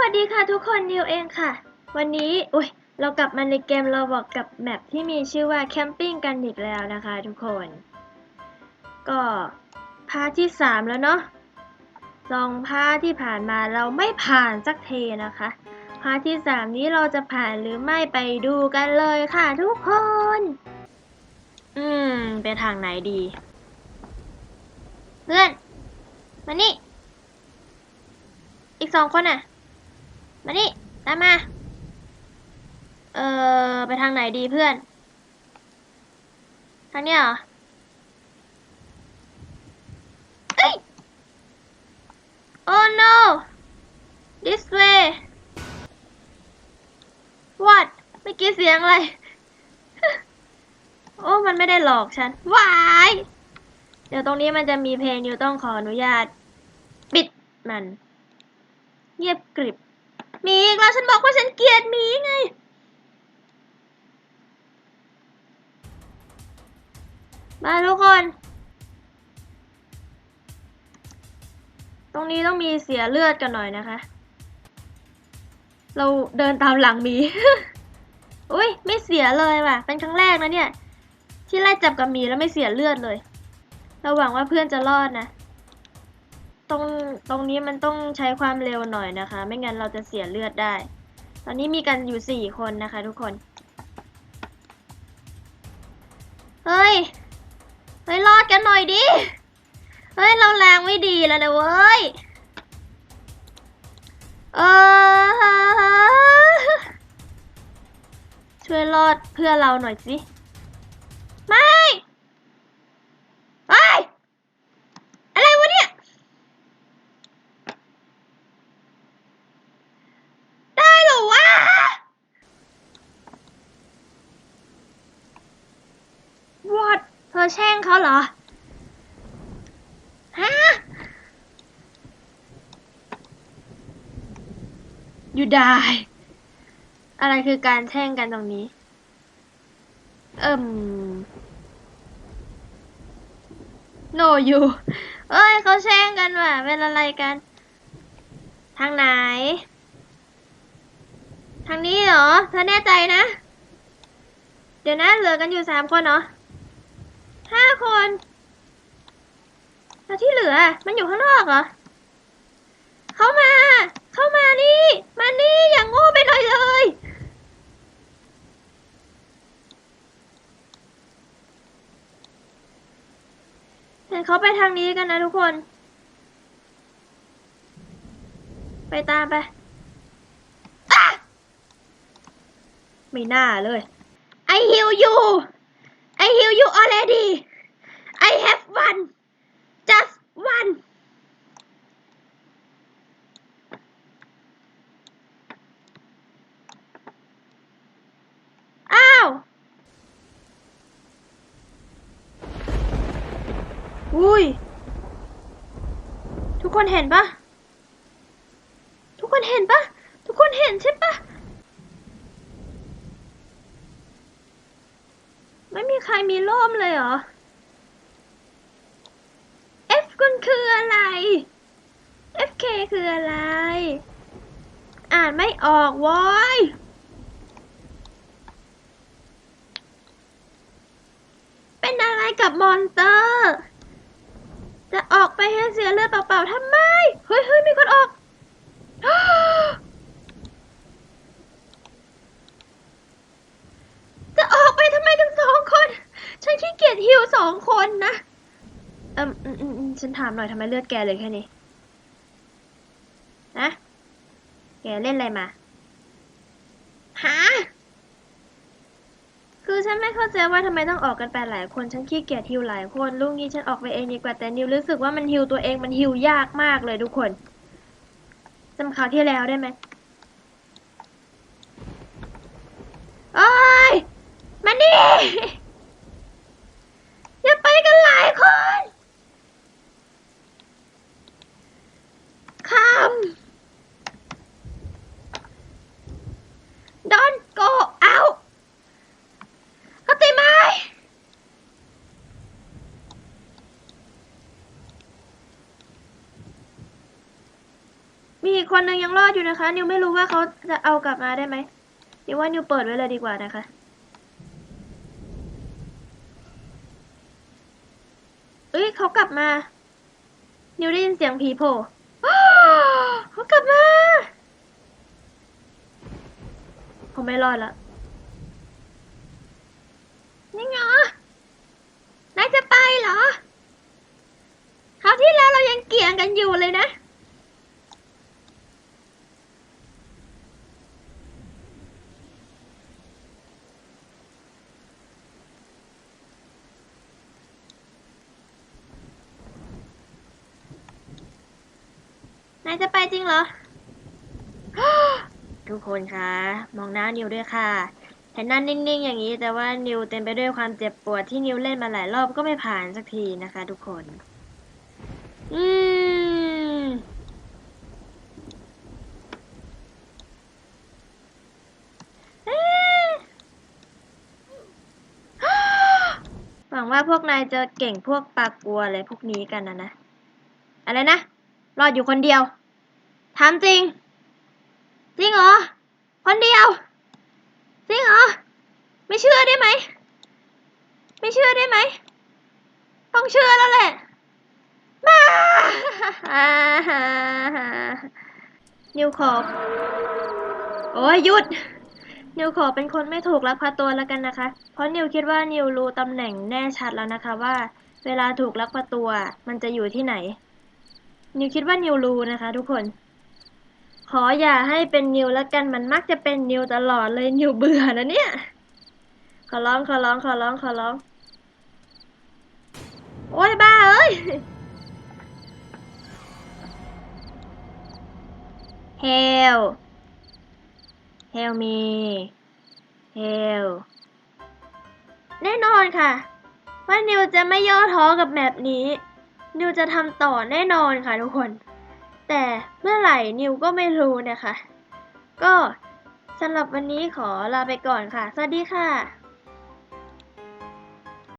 วัสดีค่ะทุกคนนิวเองค่ะ วันนี้อุ้ยเรากลับมาในเกมเราบอกกับแมปที่มีชื่อว่าแคมปิ้งกันอีกแล้วนะคะทุกคน ก็พาที่ 3 แล้วเนาะสองพาที่ผ่านมาเราไม่ผ่านสักเทนะคะพาที่ 3 นี้เราจะผ่านหรือไม่ไปดูกันเลยค่ะทุกคน อืม ไปทางไหนดี เพื่อน มานี่ อีกสองคนน่ะ มานี่ตามมา เออไปทางไหนดีเพื่อน ทางเนี้ยเหรอเอ้ย oh no this way what เมื่อกี้เสียงอะไร โอ้ มันไม่ได้หลอกฉันวาย เดี๋ยวตรงนี้มันจะมีเพลงอยู่ต้องขออนุญาต ปิดมัน เงียบกริบ มีอีกแล้วฉันบอกว่าฉันเกลียดมีไง มาทุกคน ตรงนี้ต้องมีเสียเลือดกันหน่อยนะคะ เราเดินตามหลังมี อุ้ยไม่เสียเลยว่ะ เป็นครั้งแรกนะเนี่ย ที่ไล่จับกับมีแล้วไม่เสียเลือดเลย เราหวังว่าเพื่อนจะรอดนะ ตรงตรงนี้มันต้องใช้ความเร็วหน่อยนะคะ ไม่งั้นเราจะเสียเลือดได้ ตอนนี้มีกันอยู่สี่คนนะคะ ทุกคน เฮ้ย เฮ้ยรอดกันหน่อยดิ เฮ้ย เราแรงไม่ดีแล้วนะเว้ย เออ ช่วยรอดเพื่อเราหน่อยสิ ไม่ไอ้ยอะไรวะเนี่ย ได้เหรอวะ วอดเธอแช่งเขาเหรอ ฮะ อยู่ได้ อะไรคือการแช่งกันตรงนี้ เอิ่ม โนอยู่ เอ้ยเขาแช่งกันว่ะ เป็นอะไรกัน ทางไหน ทางนี้เหรอ เธอแน่ใจนะ เดี๋ยวนะเหลือกันอยู่สามคนเหรอ ห้าคนแล้วที่เหลือ มันอยู่ข้างนอกเหรอ เข้ามา เข้ามานี่ มานี่อย่างโง่ไปหน่อยเลย เห็นเขาไปทางนี้กันนะทุกคน ไปตามไปไม่น่าเลย I heal you I heal you already I have one just one อ้าวอุ้ย ทุกคนเห็นปะทุกคนเห็นปะทุกคนเห็นใช่ปะ ไม่มีใครมีร่มเลยเหรอ F คุณคืออะไร FK คืออะไร อ่านไม่ออกว้ยเป็นอะไรกับมอนเตอร์ จะออกไปให้เสียเลือดเปล่าๆทำไม เฮ้ยเฮ้ยมีคนออก จะออกไปทำไมถึงสองคน ฉันขี้เกียจฮิวส องคนนะ เอืมอืมอืมอืมฉันถามหน่อยทำไมเลือดแกเลยแค่นี้นะแกเล่นอะไรมาฮะคือฉันไม่เข้าใจว่าทำไมต้องออกกันไปหลายคน ฉันขี้เกียจฮิวหลายคนลูกนี้ฉันออกไปเองดีกว่าแต่นิวรู้สึกว่ามันฮิวตัวเองมันฮิวยากมากเลยทุกคนจำคราวที่แล้วได้ไหมโอ้ยมานี่ อย่าไปกันหลายคนคำ Don't go out เข้าใจไหม มีอีกคนนึงยังรอดอยู่นะคะ นิวไม่รู้ว่าเขาจะเอากลับมาได้ไหมนิวว่านิวเปิดไว้เลยดีกว่านะคะ เอ้ยเขากลับมา นิวได้ยินเสียงผีโผล่เขากลับมาเขาไม่รอดละนี่ไงนายจะไปเหรอคราวที่แล้วเรายังเกี่ยงกันอยู่เลยนะ นายจะไปจริงเหรอ ทุกคนคะ มองหน้านิวด้วยค่ะ เห็นหน้านิ่งๆอย่างนี้ แต่ว่านิวเต็มไปด้วยความเจ็บปวดที่นิวเล่นมาหลายรอบก็ไม่ผ่านสักทีนะคะ ทุกคน อืมเอ๊ะหวังว่าพวกนายจะเก่งพวกปากกลัวอะไรพวกนี้กันนะนะ อะไรนะ รอดอยู่คนเดียว ถามจริง จริงเหรอ คนเดียว จริงเหรอ ไม่เชื่อได้ไหม ไม่เชื่อได้ไหม ต้องเชื่อแล้วแหละมานิวขอบโอ้ยหยุด นิวขอเป็นคนไม่ถูกลักพาตัวแล้วกันนะคะ เพราะนิวคิดว่านิวรู้ตำแหน่งแน่ชัดแล้วนะคะว่า เวลาถูกลักพาตัวมันจะอยู่ที่ไหน นิวคิดว่านิวรู้นะคะ ทุกคน ขออย่าให้เป็นนิวแล้วกันมันมักจะเป็นนิวตลอดเลยนิวเบื่อนะเนี่ย ขอร้องขอร้องขอร้องขอร้อง โอ้ยบ้าเอ้ย Help Help me Help แน่นอนค่ะ ว่านิวจะไม่ย่อท้อกับแมปนี้ นิวจะทำต่อแน่นอนค่ะทุกคน แต่เมื่อไหร่นิวก็ไม่รู้นะคะ ก็สำหรับวันนี้ขอลาไปก่อนค่ะ สวัสดีค่ะ